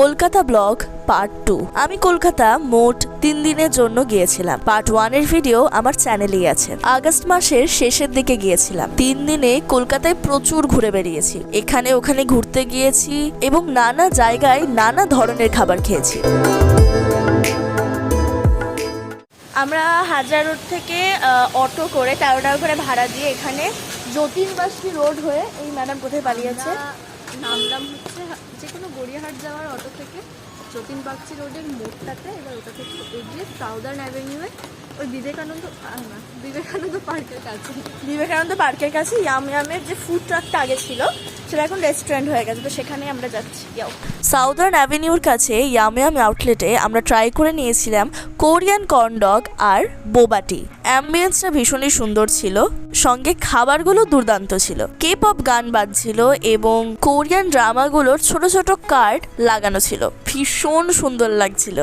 Kolkata blog part two. আমি কলকাতা মোট তিন দিনের জন্য গিয়েছিলাম। পার্ট ওয়ানের ভিডিও আমার চ্যানেলেই আছে। আগস্ট মাসের শেষের দিকে গিয়েছিলাম। তিন দিনে কলকাতায় প্রচুর ঘুরে বেরিয়েছি এখানে ওখানে ঘুরতে গিয়েছি এবং নানা জায়গায় নানা ধরনের খাবার খেয়েছি। আমরা হাজার রোড থেকে অটো করে, তেরো টাকা করে ভাড়া দিয়ে এখানে জ্যোতির্বাসী রোড হয়ে এই ম্যাডাম কোথায় পালিয়েছে? নামলাম হচ্ছে যে কোনো গড়িয়াহাট যাওয়ার অটো থেকে যতীন বাগচি রোডের মোড়টাতে, এবার ওটা থেকে এগিয়ে সাউদার্ন অ্যাভিনিউয়ে ওই বিবেকানন্দ বিবেকানন্দ পার্কের কাছে। বিবেকানন্দ পার্কের কাছে ইয়াম ইয়ামের যে ফুড ট্রাকটা আগে ছিল, সেটা এখন রেস্টুরেন্ট হয়ে গেছে, তো সেখানেই আমরা যাচ্ছি। সাউদার্ন অ্যাভিনিউর কাছে ইয়াম ইয়াম আউটলেটে আমরা ট্রাই করে নিয়েছিলাম কোরিয়ান কর্ন ডগ আর বোবাটি। অ্যাম্বিয়েন্সটা ভীষণই সুন্দর ছিল, সঙ্গে খাবারগুলো দুর্দান্ত ছিল। কে পপ গান বাজছিল এবং কোরিয়ান ড্রামাগুলোর ছোট ছোট কার্ড লাগানো ছিল। ভীষণ সুন্দর লাগছিল।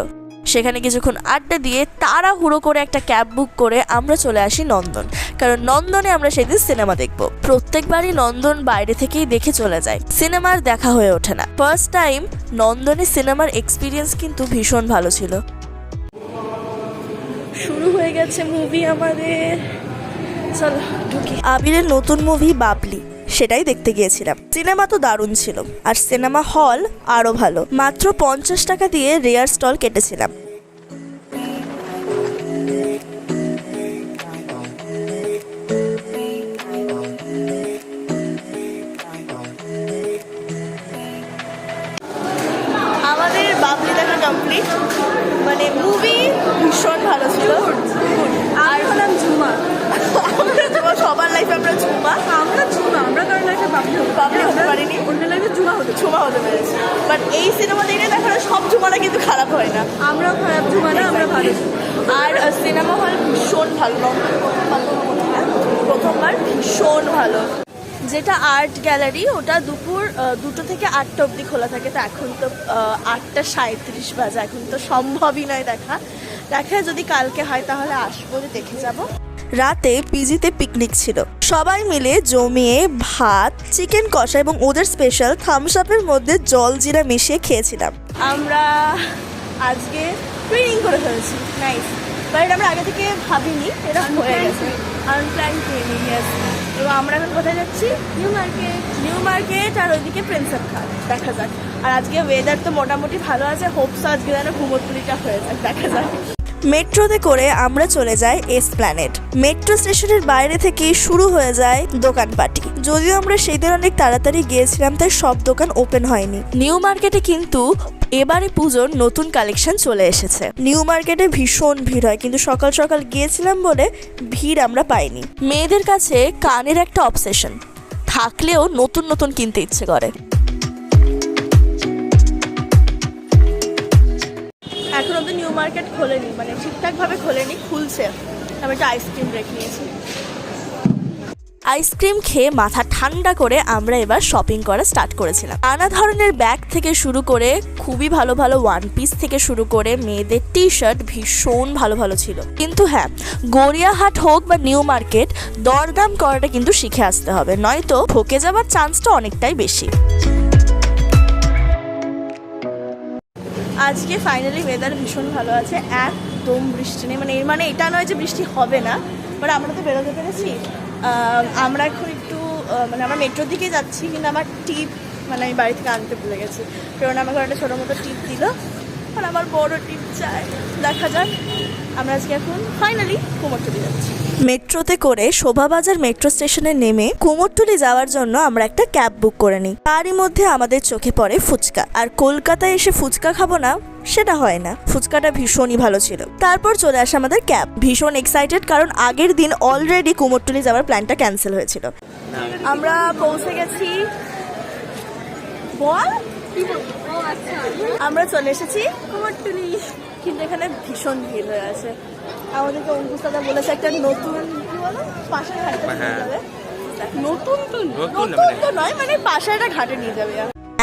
সেখানে কিছুক্ষণ আড্ডা দিয়ে তাড়াহুড়ো করে একটা ক্যাব বুক করে আমরা চলে আসি নন্দন। কারণ নন্দনে আমরা সেদিন সিনেমা দেখব। প্রত্যেকবারই নন্দন বাইরে থেকেই দেখে চলে যায়। সিনেমার দেখা হয়ে ওঠে না। ফার্স্ট টাইম নন্দনে সিনেমার এক্সপিরিয়েন্স কিন্তু ভীষণ ভালো ছিল। শুরু হয়ে গেছে মুভি আমাদের। চলো ঢুকি। আবিরের নতুন মুভি বাবলি। সেটাই দেখতে গিয়েছিলাম। সিনেমা তো দারুণ ছিল। আর সিনেমা হল আরও ভালো। মাত্র পঞ্চাশ টাকা দিয়ে রেয়ার স্টল কেটেছিলাম। আর হলাম ঝুমা আমরা ঝুমা, সবার লাইফে আমরা ঝুমা আমরা ঝুমা আমরা কারণ একটা বাবলি বাবলি হতে পারিনি। অন্য লাইফে ঝুমা হতে হতে পেরেছি বাট এই সিনেমা দেখে দেখানো সব ঝুমারা কিন্তু খারাপ হয় না আমরাও খারাপ ঝুমা আমরা ভালো আর সিনেমা হল ভীষণ ভালো। প্রথমবার ভীষণ ভালো যেটা আর্ট গ্যালারি ওটা দুপুর দুটো থেকে আটটা অবধি খোলা থাকে তো এখন তো আটটা সাঁত্রিশ বাজে এখন তো সম্ভবই নয় দেখা দেখা যদি কালকে হয় তাহলে আসব যে দেখে যাব। রাতে পিজিতে পিকনিক ছিল। সবাই মিলে জমিয়ে ভাত চিকেন কষা এবং ওদের স্পেশাল থামস আপের মধ্যে জল জিরা মিশিয়ে খেয়েছিলাম। আমরা আজকে ট্রেনিং করে ফেলেছি নাইস বাট আমরা আগে থেকে ভাবিনি এটা হয়ে গেছে। আনপ্ল্যান ট্রেনিং এবং আমরা এখন কোথায় যাচ্ছি? নিউ মার্কেট নিউ মার্কেট আর ওইদিকে প্রিন্সেপ ঘাট দেখা যাক। আর আজকে ওয়েদার তো মোটামুটি ভালো আছে হোপস আজকে যেন ঘুমোতুলিটা হয়ে যাক দেখা যাক। মেট্রোতে করে আমরা চলে যাই এস প্ল্যানেট। মেট্রো স্টেশনের বাইরে থেকে শুরু হয়ে যায় দোকানপাটি। যদিও আমরা সেদিন অনেক তাড়াতাড়ি গিয়েছিলাম, তাই সব দোকান ওপেন হয়নি। নিউ মার্কেটে কিন্তু এবারে পুজোর নতুন কালেকশন চলে এসেছে। নিউ মার্কেটে ভীষণ ভিড় হয়, কিন্তু সকাল সকাল গিয়েছিলাম বলে ভিড় আমরা পাইনি। মেয়েদের কাছে কানের একটা অবসেশন থাকলেও নতুন নতুন কিনতে ইচ্ছে করে। মার্কেট খোলেনি মানে ঠিকঠাকভাবে খোলেনি, খুলছে। আমি একটা আইসক্রিম ব্রেক নিয়েছি। আইসক্রিম খেয়ে মাথা ঠান্ডা করে আমরা এবার শপিং করা স্টার্ট করেছিলাম। নানা ধরনের ব্যাগ থেকে শুরু করে খুবই ভালো ভালো ওয়ান পিস থেকে শুরু করে মেয়েদের টি শার্ট ভীষণ ভালো ভালো ছিল। কিন্তু হ্যাঁ গড়িয়াহাট হোক বা নিউ মার্কেট দরদাম করাটা কিন্তু শিখে আসতে হবে। নয়তো ঠকে যাওয়ার চান্সটা অনেকটাই বেশি। আজকে ফাইনালি ওয়েদার ভীষণ ভালো আছে, একদম বৃষ্টি নেই। মানে এর মানে এটা নয় যে বৃষ্টি হবে না বাট আমরা তো বেরোতে পেরেছি। আমরা এখন একটু মানে আমরা মেট্রোর দিকে যাচ্ছি, কিন্তু আমার টিপ মানে আমি বাড়ি থেকে আনতে ভুলে গেছি। কারণ ঘরে একটা ছোটো মতো টিপ দিল। আর আমার বড় টিপ চাই। দেখা যাক, আমরা আজকে এখন ফাইনালি কুমোরটুলি যাচ্ছি। মেট্রোতে করে শোভাবাজার মেট্রো স্টেশনে নেমে কুমোরটুলি যাওয়ার জন্য আমরা একটা ক্যাব বুক করে নিই। তারই মধ্যে আমাদের চোখে পড়ে ফুচকা। আর কলকাতায় এসে ফুচকা খাব না, সেটা হয় না। ফুচকাটা ভীষণই ভালো ছিল। তারপর চলে আসে আমাদের ক্যাব। ভীষণ এক্সাইটেড কারণ আগের দিন অলরেডি কুমোরটুলি যাওয়ার প্ল্যানটা ক্যান্সেল হয়েছিল। আমরা পৌঁছে গেছি। বল? আমরা চলে এসেছি কুমারটুলি। কিন্তু এখানে ভীষণ ভিড় হয়ে আছে। আমাদেরকে অঙ্কুশ দাদা বলেছে একটা নতুন কি বলো? পাশের ঘাটে নিয়ে হ্যাঁ। যাবে। নতুন তো নতুন তো নয় মানে পাশে একটা ঘাটে নিয়ে যাবে।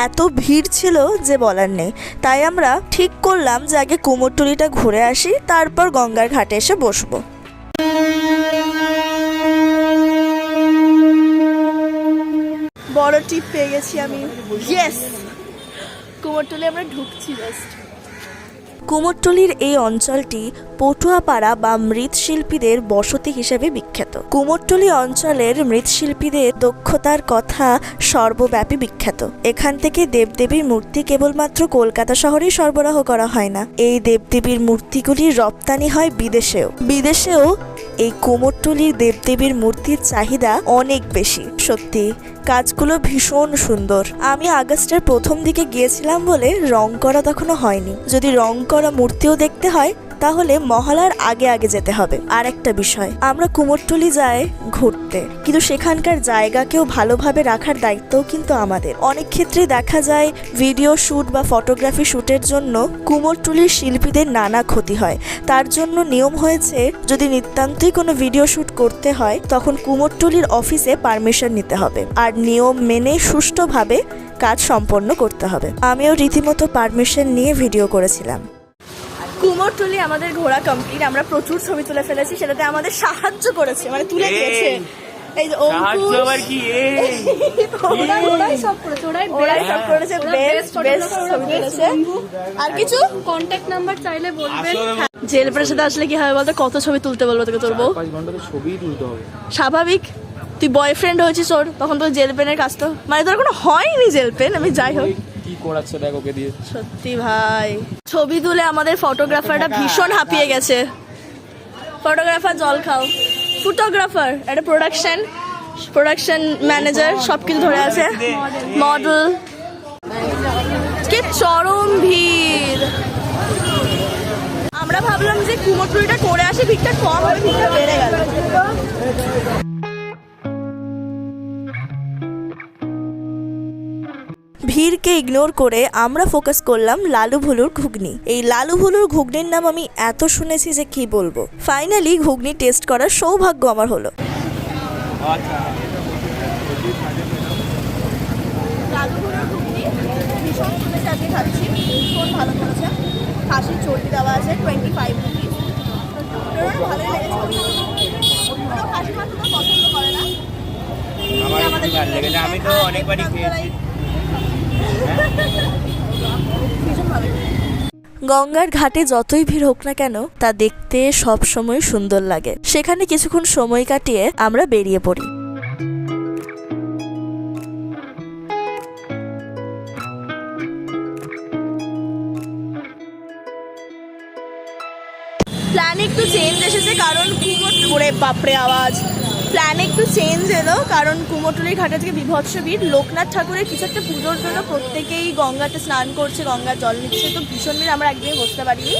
এত ভিড় ছিল যে বলার নেই। তাই আমরা ঠিক করলাম যে আগে কুমোরটুলিটা ঘুরে আসি তারপর গঙ্গার ঘাটে এসে বসবো। বড় টিপ পেয়ে গেছি আমি। ইয়েস কুমোরটুলি আমরা ঢুকছি জাস্ট কুমোরটুলির এই অঞ্চলটি পটুয়াপাড়া বা মৃৎশিল্পীদের বসতি হিসেবে বিখ্যাত। কুমোরটুলি অঞ্চলের মৃৎশিল্পীদের দক্ষতার কথা সর্বব্যাপী বিখ্যাত। এখান থেকে দেবদেবীর মূর্তি কেবলমাত্র কলকাতা শহরেই সরবরাহ করা হয় না। এই দেবদেবীর মূর্তিগুলি রপ্তানি হয় বিদেশেও। বিদেশেও এই কুমোরটুলির দেবদেবীর মূর্তির চাহিদা অনেক বেশি। সত্যি, কাজগুলো ভীষণ সুন্দর। আমি আগস্টের প্রথম দিকে গিয়েছিলাম বলে রং করা তখনও হয়নি। যদি রং করা মূর্তিও দেখতে হয় তাহলে মহালার আগে আগে যেতে হবে। আর একটা বিষয়, আমরা কুমোরটুলি যাই ঘুরতে। কিন্তু সেখানকার জায়গাকেও ভালোভাবে রাখার দায়িত্বও কিন্তু আমাদের। অনেক ক্ষেত্রে দেখা যায়, ভিডিও শ্যুট বা ফটোগ্রাফি শ্যুটের জন্য কুমোরটুলির শিল্পীদের নানা ক্ষতি হয়। তার জন্য নিয়ম হয়েছে, যদি নিতান্তই কোনো ভিডিও শ্যুট করতে হয়, তখন কুমোরটুলির অফিসে পারমিশন নিতে হবে। আর নিয়ম মেনে সুষ্ঠুভাবে কাজ সম্পন্ন করতে হবে। আমিও রীতিমতো পারমিশন নিয়ে ভিডিও করেছিলাম। কুমোরটুলি আমাদের ঘোরা কমপ্লিট আমরা প্রচুর ছবি তুলে ফেলেছি সেটাতে আমাদের সাহায্য করেছে মানে তুলে। দিয়েছে। এই যে সাহায্য অঙ্কুশ কি? ওরাই সব করেছে ওরাই ওরাই সব করেছে বেস্ট বেস্ট ছবি তুলেছে। আর কিছু? কন্ট্যাক্ট নাম্বার চাইলে বলবেন। আসলে জেল প্রেসাদে আসলে কি হবে বলতো? কত ছবি তুলতে বলব তোকে তোর বউ? তুলতে হবে। স্বাভাবিক। তুই বয়ফ্রেন্ড হয়েছিস ওর তখন তোর জেল পেনের কাজ তো মানে তোর কোনো হয়নি জেল পেন আমি যাই হোক। কি করাচ্ছে দেখ ওকে দিয়ে? সত্যি ভাই। ছবি তুলে আমাদের ফটোগ্রাফারটা ভীষণ হাঁপিয়ে গেছে। ফটোগ্রাফার জল খাও। ফটোগ্রাফার একটা প্রোডাকশন প্রোডাকশন ম্যানেজার সব কিছু ধরে আছে। মডেল কি চরম ভিড়। আমরা ভাবলাম যে কুমোরটুলিটা করে আসি ভিড়টা কম হবে ভিড়টা বেড়ে গেল। ভিড়কে ইগনোর করে আমরা ফোকাস করলাম লালু ভুলুর ঘুগনি। এই লালু ভুলুর ঘুগনির নাম আমি এত শুনেছি যে কি বলব। ফাইনালি ঘুগনি টেস্ট করার সৌভাগ্য আমার হলো। লালুগুলোর ঘুগনি ভীষণ শুনেছি আজকে খাচ্ছি। ভীষণ ভালো করেছে খাসির চর্বি দেওয়া আছে টোয়েন্টি ফাইভ রুপিস ভালোই লেগেছে। ওরা মাংস পছন্দ করে না। আমাদের খুব ভালো লেগেছে। আমি তো অনেকবারই খেয়েছি। গঙ্গার ঘাটে যতই ভিড় হোক না কেন, তা দেখতে সব সময় সুন্দর লাগে। সেখানে কিছুক্ষণ সময় কাটিয়ে আমরা বেরিয়ে পড়ি। প্ল্যান একটু চেঞ্জ এসেছে, কারণ ওরে বাপরে, আওয়াজ। প্ল্যান একটু চেঞ্জ এলো কারণ কুমোরটুলির ঘাটে থেকে বিভৎস ভিড়। লোকনাথ ঠাকুরের কিছু একটা পুজোর জন্য প্রত্যেকেই গঙ্গাতে স্নান করছে গঙ্গার জল নিচ্ছে। তো ভীষণ ভিড় আমরা একদিনই বসতে পারিনি।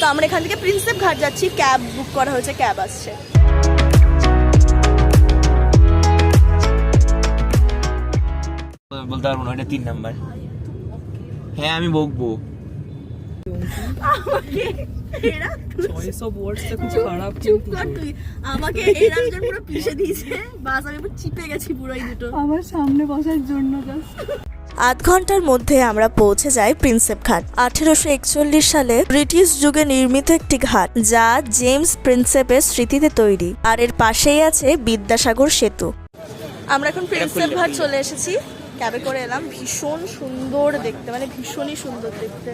তো আমরা এখান থেকে প্রিন্সেপ ঘাট যাচ্ছি ক্যাব বুক করা হয়েছে ক্যাব আসছে। বলতে পারব না এটা তিন নাম্বার হ্যাঁ আমি বকবো। আমাকে এরা চয়েস অফ ওয়ার্ডসটা খুব খারাপ চুপ কর তুই। আমাকে এরা দুজন পুরো পিষে দিয়েছে। বাস আমি পুরো চিপে গেছি পুরো এই দুটো। আমার সামনে বসার জন্য জাস্ট আধ ঘণ্টার মধ্যে আমরা পৌঁছে যাই প্রিন্সেপ ঘাট। আঠেরোশো একচল্লিশ সালে ব্রিটিশ যুগে নির্মিত একটি ঘাট যা জেমস প্রিন্সেপের স্মৃতিতে তৈরি আর এর পাশেই আছে বিদ্যাসাগর সেতু। আমরা এখন প্রিন্সেপ ঘাট চলে এসেছি। ক্যাবে করে এলাম। ভীষণ সুন্দর দেখতে মানে ভীষণই সুন্দর দেখতে।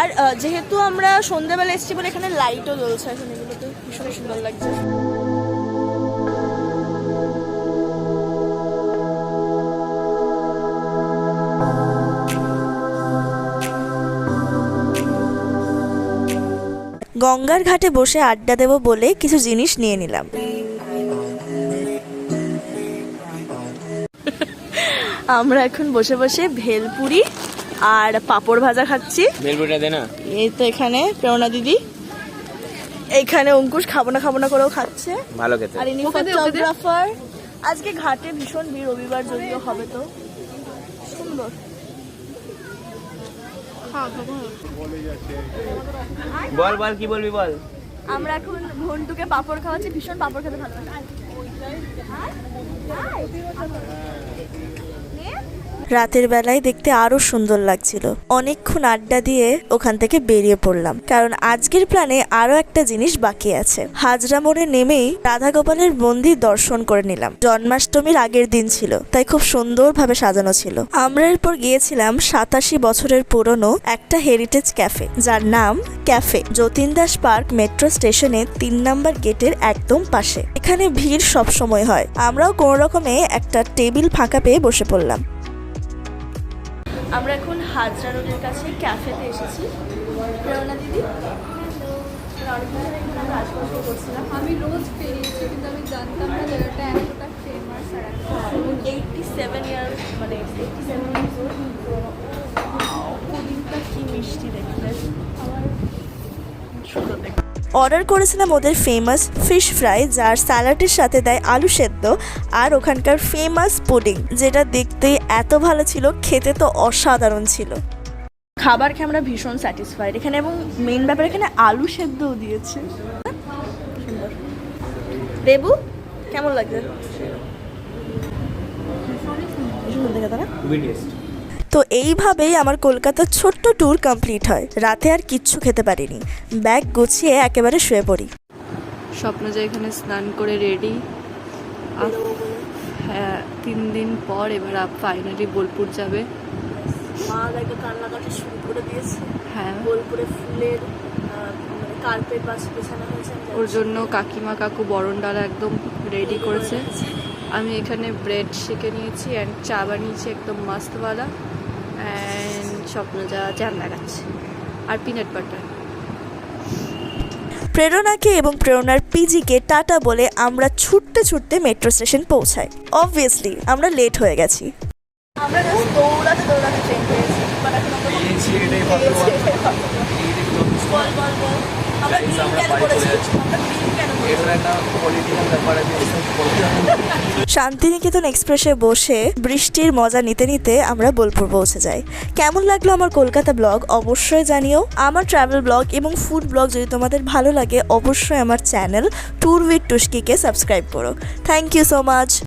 আর যেহেতু আমরা সন্ধ্যাবেলা এসেছি বলে এখানে লাইটও জ্বলছে এখন এগুলোতে ভীষণই সুন্দর লাগছে। গঙ্গার ঘাটে বসে আড্ডা দেব বলে কিছু জিনিস নিয়ে নিলাম। আমরা এখন বসে বসে ভেলপুরি আর পাপড় ভাজা খাচ্ছি। না। এই তো এখানে প্রেরণা দিদি। এখানে অঙ্কুশ খাব না খাব না করেও খাচ্ছে। ভালো খেতে। আর ইনি। ফটোগ্রাফার আজকে ঘাটে ভীষণ ভিড় রবিবার যদিও হবে তো। সুন্দর। বল বল কি বলবি বল? আমরা এখন ঘন্টুকে পাপড় খাওয়াচ্ছি ভীষণ পাপড় খেতে ভালো লাগে রাতের বেলায় দেখতে আরও সুন্দর লাগছিল। অনেকক্ষণ আড্ডা দিয়ে ওখান থেকে বেরিয়ে পড়লাম, কারণ আজকের প্ল্যানে আরও একটা জিনিস বাকি আছে। হাজরা মোড়ে নেমেই রাধা গোপালের মন্দির দর্শন করে নিলাম। জন্মাষ্টমীর আগের দিন ছিল, তাই খুব সুন্দরভাবে সাজানো ছিল। আমরা এরপর গিয়েছিলাম সাতাশি বছরের পুরনো একটা হেরিটেজ ক্যাফে যার নাম cafe Jatin Das park metro স্টেশনে তিন নাম্বার গেটের একদম পাশে। এখানে ভিড় সব সময় হয়। আমরাও কোনো রকমে একটা টেবিল ফাঁকা পেয়ে বসে পড়লাম। আমরা এখন হাজরা রোডের কাছে ক্যাফেতে এসেছি। প্রেরণা দিদি আমি রোজ পেরিয়েছি কিন্তু আমি জানতাম না জায়গাটা এতটা ফেমাস আর। এইটটি সেভেন ইয়ার মানে এইটটি সেভেন পুডিংটা কি মিষ্টি দেখতে। আমার সুন্দর দেখতে। অর্ডার করেছিলাম ওদের ফেমাস ফিশ ফ্রাই যার স্যালাডের সাথে দেয় আলু সেদ্ধ আর ওখানকার ফেমাস পুডিং যেটা দেখতে এত ভালো ছিল খেতে তো অসাধারণ ছিল। খাবার খেয়ে আমরা ভীষণ স্যাটিসফাইড এখানে এবং মেন ব্যাপার এখানে আলু সেদ্ধও দিয়েছে। দেবু কেমন লাগছে? সুন্দর দেখে তারা তো এইভাবেই আমার কলকাতার ছোট্ট ট্যুর কমপ্লিট হয়। রাতে আর কিচ্ছু খেতে পারিনি। ব্যাগ গুছিয়ে একেবারে শুয়ে পড়ি। স্বপ্ন যে এখানে স্নান করে রেডি হ্যাঁ তিন দিন পর এবার আপ ফাইনালি বোলপুর যাবে। মা দেখে কান্নাকাটি শুরু করে দিয়েছে। হ্যাঁ। বোলপুরে ফুলের মানে কার্পেট বাস বিছানো হয়েছে ওর জন্য কাকিমা কাকু বরণডালা একদম রেডি করেছে। আমি এখানে ব্রেড শিখে নিয়েছি অ্যান্ড চা বানিয়েছি একদম মাস্তওয়ালা স্বপ্ন যা জ্যাম লাগাচ্ছে। আর পিনাট বাটার প্রেরণাকে এবং প্রেরণার পিজিকে টাটা বলে আমরা ছুটতে ছুটতে মেট্রো স্টেশন পৌঁছাই। অবভিয়াসলি আমরা লেট হয়ে গেছি। আমরা দৌড়াতে দৌড়াতে ট্রেন পেয়েছি বাট এখন আমরা পেয়েছি এটাই ভাগ্যবান বল বল বল আমরা Guys, বিল আমরা কেন বাড়ি চলে করেছি যাচ্ছি। আমরা বিল কেন করেছি এটার একটা পলিটিক্যাল ব্যাপার আছে এসব বলতে হবে না। শান্তিনিকেতন এক্সপ্রেসে বসে বৃষ্টির মজা নিতে নিতে আমরা বোলপুর পৌঁছে যাই। কেমন লাগল আমার কলকাতা ব্লগ? অবশ্যই জানিও। আমার ট্রাভেল ব্লগ এবং ফুড ব্লগ যদি তোমাদের ভালো লাগে, অবশ্যই আমার চ্যানেল ট্যুর উইথ টুস্কিকে সাবস্ক্রাইব করো। Thank you so much